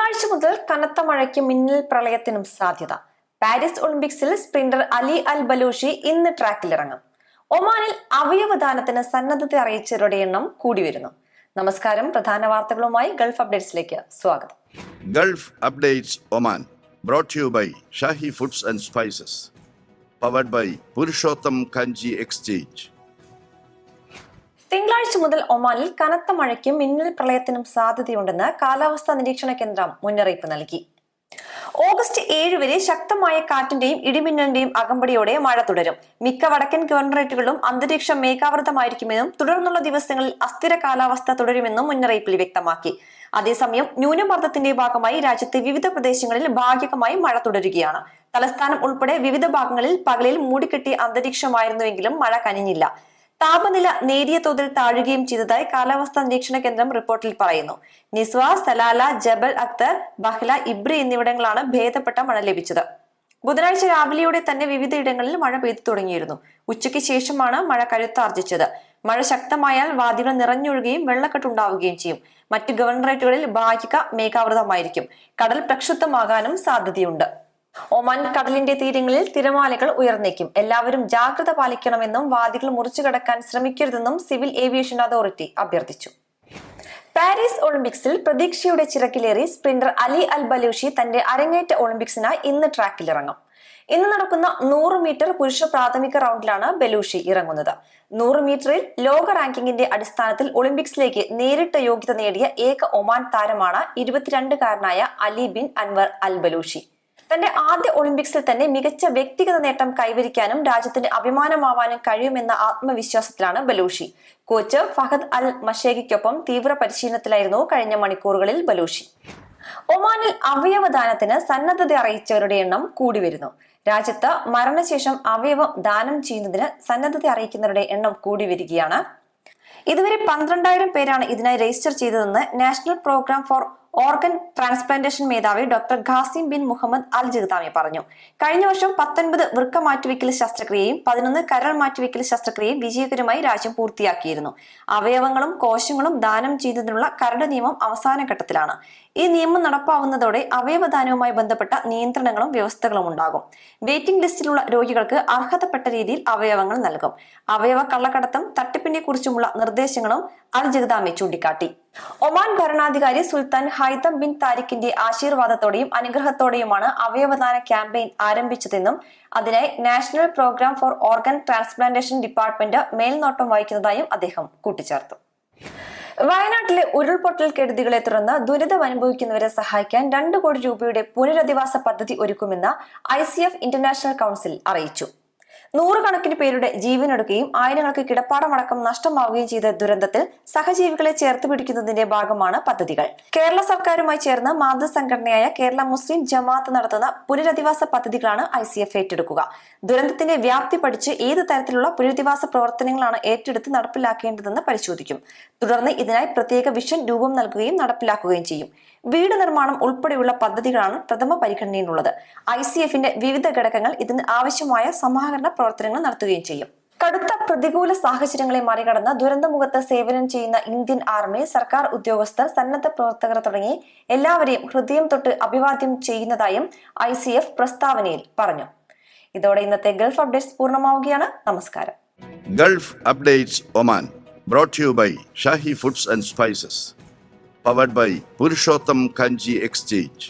തിങ്കളാഴ്ച മുതൽ കനത്ത മഴയ്ക്കും മിന്നൽ പ്രളയത്തിനും സാധ്യത. പാരീസ് ഒളിമ്പിക്സിൽ സ്പ്രിന്റർ അലി അൽ ബലൂഷി ഇന്ന് ട്രാക്കിലിറങ്ങും. ഒമാനിൽ അവയവദാനത്തിന് സന്നദ്ധത അറിയിച്ചവരുടെ എണ്ണം കൂടി വരുന്നു നമസ്കാരം പ്രധാന വാർത്തകളുമായി ഗൾഫ് അപ്ഡേറ്റ്സിലേക്ക് സ്വാഗതം. Gulf updates Oman brought you by Shahi foods and spices powered by Purushottam Kanji exchange. തിങ്കളാഴ്ച മുതൽ ഒമാനിൽ കനത്ത മഴയ്ക്കും മിന്നൽ പ്രളയത്തിനും സാധ്യതയുണ്ടെന്ന് കാലാവസ്ഥാ നിരീക്ഷണ കേന്ദ്രം മുന്നറിയിപ്പ് നൽകി. ഓഗസ്റ്റ് ഏഴ് വരെ ശക്തമായ കാറ്റിന്റെയും ഇടിമിന്നലിന്റെയും അകമ്പടിയോടെ മഴ തുടരും. മിക്ക വടക്കൻ ഗവർണറേറ്റുകളിലും അന്തരീക്ഷം മേഘാവൃതമായിരിക്കുമെന്നും തുടർന്നുള്ള ദിവസങ്ങളിൽ അസ്ഥിര കാലാവസ്ഥ തുടരുമെന്നും മുന്നറിയിപ്പിൽ വ്യക്തമാക്കി. അതേസമയം ന്യൂനമർദ്ദത്തിന്റെ ഭാഗമായി രാജ്യത്തെ വിവിധ പ്രദേശങ്ങളിൽ ഭാഗികമായി മഴ തുടരുകയാണ്. തലസ്ഥാനം ഉൾപ്പെടെ വിവിധ ഭാഗങ്ങളിൽ പകലിൽ മൂടിക്കെട്ടിയ അന്തരീക്ഷമായിരുന്നുവെങ്കിലും മഴ കനിഞ്ഞില്ല. താപനില നേരിയ തോതിൽ താഴുകയും ചെയ്തതായി കാലാവസ്ഥാ നിരീക്ഷണ കേന്ദ്രം റിപ്പോർട്ടിൽ പറയുന്നു. Nizwa Salalah Jabal Akhdar Bahla Ibri എന്നിവിടങ്ങളാണ് ഭേദപ്പെട്ട മഴ ലഭിച്ചത്. ബുധനാഴ്ച രാവിലെയോടെ തന്നെ വിവിധ ഇടങ്ങളിൽ മഴ പെയ്തു തുടങ്ങിയിരുന്നു. ഉച്ചയ്ക്ക് ശേഷമാണ് മഴ കരുത്താർജിച്ചത്. മഴ ശക്തമായാൽ വാദികൾ നിറഞ്ഞൊഴുകുകയും വെള്ളക്കെട്ടുണ്ടാവുകയും ചെയ്യും. മറ്റ് ഗവർണറേറ്റുകളിൽ ഭാഗിക മേഘാവൃതമായിരിക്കും. കടൽ പ്രക്ഷുബ്ധമാകാനും സാധ്യതയുണ്ട്. ഒമാൻ കടലിന്റെ തീരങ്ങളിൽ തിരമാലകൾ ഉയർന്നേക്കും. എല്ലാവരും ജാഗ്രത പാലിക്കണമെന്നും വാദികൾ മുറിച്ചു കടക്കാൻ ശ്രമിക്കരുതെന്നും സിവിൽ ഏവിയേഷൻ അതോറിറ്റി അഭ്യർത്ഥിച്ചു. പാരീസ് ഒളിമ്പിക്സിൽ പ്രതീക്ഷയുടെ ചിറക്കിലേറി സ്പ്രിന്റർ അലി അൽ ബലൂഷി തന്റെ അരങ്ങേറ്റ ഒളിമ്പിക്സിനായി ഇന്ന് ട്രാക്കിലിറങ്ങും. ഇന്ന് നടക്കുന്ന നൂറ് മീറ്റർ പുരുഷ പ്രാഥമിക റൗണ്ടിലാണ് ബലൂഷി ഇറങ്ങുന്നത്. നൂറ് മീറ്ററിൽ ലോക റാങ്കിങ്ങിന്റെ അടിസ്ഥാനത്തിൽ ഒളിമ്പിക്സിലേക്ക് നേരിട്ട് യോഗ്യത നേടിയ ഏക ഒമാൻ താരമാണ് ഇരുപത്തിരണ്ടുകാരനായ Ali bin Anwar al Balushi. തന്റെ ആദ്യ ഒളിമ്പിക്സിൽ തന്നെ മികച്ച വ്യക്തിഗത നേട്ടം കൈവരിക്കാനും രാജ്യത്തിന്റെ അഭിമാനമാവാനും കഴിയുമെന്ന ആത്മവിശ്വാസത്തിലാണ് ബലൂഷി. കോച്ച് ഫഹദ് അൽ മഷേഖിക്കൊപ്പം തീവ്ര പരിശീലനത്തിലായിരുന്നു കഴിഞ്ഞ മണിക്കൂറുകളിൽ ബലൂഷി. ഒമാനിൽ അവയവദാനത്തിന് സന്നദ്ധത അറിയിച്ചവരുടെ എണ്ണം കൂടി വരുന്നു രാജ്യത്ത് മരണശേഷം അവയവം ദാനം ചെയ്യുന്നതിന് സന്നദ്ധത അറിയിക്കുന്നവരുടെ എണ്ണം കൂടി വരികയാണ് ഇതുവരെ പന്ത്രണ്ടായിരം പേരാണ് ഇതിനായി രജിസ്റ്റർ ചെയ്തതെന്ന് national program for organ transplantation മേധാവി doctor Qasim bin Muhammad al ജിഗ്താമി പറഞ്ഞു. കഴിഞ്ഞ വർഷം പത്തൊൻപത് വൃക്ക മാറ്റിവെക്കൽ ശസ്ത്രക്രിയയും പതിനൊന്ന് കരൾ മാറ്റിവെക്കൽ ശസ്ത്രക്രിയയും വിജയകരമായി രാജ്യം പൂർത്തിയാക്കിയിരുന്നു. അവയവങ്ങളും കോശങ്ങളും ദാനം ചെയ്യുന്നതിനുള്ള കരട് നിയമം അവസാന ഘട്ടത്തിലാണ്. ഈ നിയമം നടപ്പാവുന്നതോടെ അവയവദാനവുമായി ബന്ധപ്പെട്ട നിയന്ത്രണങ്ങളും വ്യവസ്ഥകളും ഉണ്ടാകും. വെയിറ്റിംഗ് ലിസ്റ്റിലുള്ള രോഗികൾക്ക് അർഹതപ്പെട്ട രീതിയിൽ അവയവങ്ങൾ നൽകും. അവയവ കള്ളക്കടത്തും തട്ടിപ്പിനെ കുറിച്ചുമുള്ള നിർദ്ദേശങ്ങളും അൽ ജഗദാമി ചൂണ്ടിക്കാട്ടി. ഒമാൻ ഭരണാധികാരി സുൽത്താൻ ഹൈതം ബിൻ താരിഖിന്റെ ആശീർവാദത്തോടെയും അനുഗ്രഹത്തോടെയുമാണ് അവയവദാന ക്യാമ്പയിൻ ആരംഭിച്ചതെന്നും അതിനായി national program for organ transplantation department മേൽനോട്ടം വഹിക്കുന്നതായും അദ്ദേഹം കൂട്ടിച്ചേർത്തു. വയനാട്ടിലെ ഉരുൾപൊട്ടൽ കെടുതികളെ തുടർന്ന് ദുരിതം അനുഭവിക്കുന്നവരെ സഹായിക്കാൻ രണ്ട് കോടി രൂപയുടെ പുനരധിവാസ പദ്ധതി ഒരുക്കുമെന്ന് ഐ ഇന്റർനാഷണൽ കൗൺസിൽ അറിയിച്ചു. നൂറുകണക്കിന് പേരുടെ ജീവനൊടുക്കുകയും ആയിരങ്ങൾക്ക് കിടപ്പാടമടക്കം നഷ്ടമാവുകയും ചെയ്ത ദുരന്തത്തിൽ സഹജീവികളെ ചേർത്ത് പിടിക്കുന്നതിന്റെ ഭാഗമാണ് പദ്ധതികൾ. കേരള സർക്കാരുമായി ചേർന്ന് മാതൃസംഘടനയായ കേരള മുസ്ലിം ജമാഅത്ത് നടത്തുന്ന പുനരധിവാസ പദ്ധതികളാണ് ഐ സി എഫ് ഏറ്റെടുക്കുക. ദുരന്തത്തിന്റെ വ്യാപ്തി പഠിച്ച് ഏത് തരത്തിലുള്ള പുനരധിവാസ പ്രവർത്തനങ്ങളാണ് ഏറ്റെടുത്ത് നടപ്പിലാക്കേണ്ടതെന്ന് പരിശോധിക്കും. തുടർന്ന് ഇതിനായി പ്രത്യേക വിഷൻ രൂപം നൽകുകയും നടപ്പിലാക്കുകയും ചെയ്യും. വീട് നിർമ്മാണം ഉൾപ്പെടെയുള്ള പദ്ധതികളാണ് പ്രഥമ പരിഗണനയിലുള്ളത്. ഐ സി എഫിന്റെ വിവിധ ഘടകങ്ങൾ ഇതിന് ആവശ്യമായ സമാഹരണ പ്രവർത്തനങ്ങൾ നടത്തുകയും ചെയ്യും കടുത്ത പ്രതികൂല സാഹചര്യങ്ങളെ മറികടന്ന് ദുരന്തമുഖത്ത് സേവനം ചെയ്യുന്ന ഇന്ത്യൻ ആർമി സർക്കാർ ഉദ്യോഗസ്ഥർ സന്നദ്ധ പ്രവർത്തകർ തുടങ്ങി എല്ലാവരെയും ഹൃദയം തൊട്ട് അഭിവാദ്യം ചെയ്യുന്നതായും ഐ സി എഫ് പ്രസ്താവനയിൽ പറഞ്ഞു ഇതോടെ ഇന്നത്തെ ഗൾഫ് അപ്ഡേറ്റ്സ് പൂർണമാവുകയാണ് നമസ്കാരം Updates Oman brought to you by Shahi Foods and Spices. Powered by Purushottam Kanji Exchange.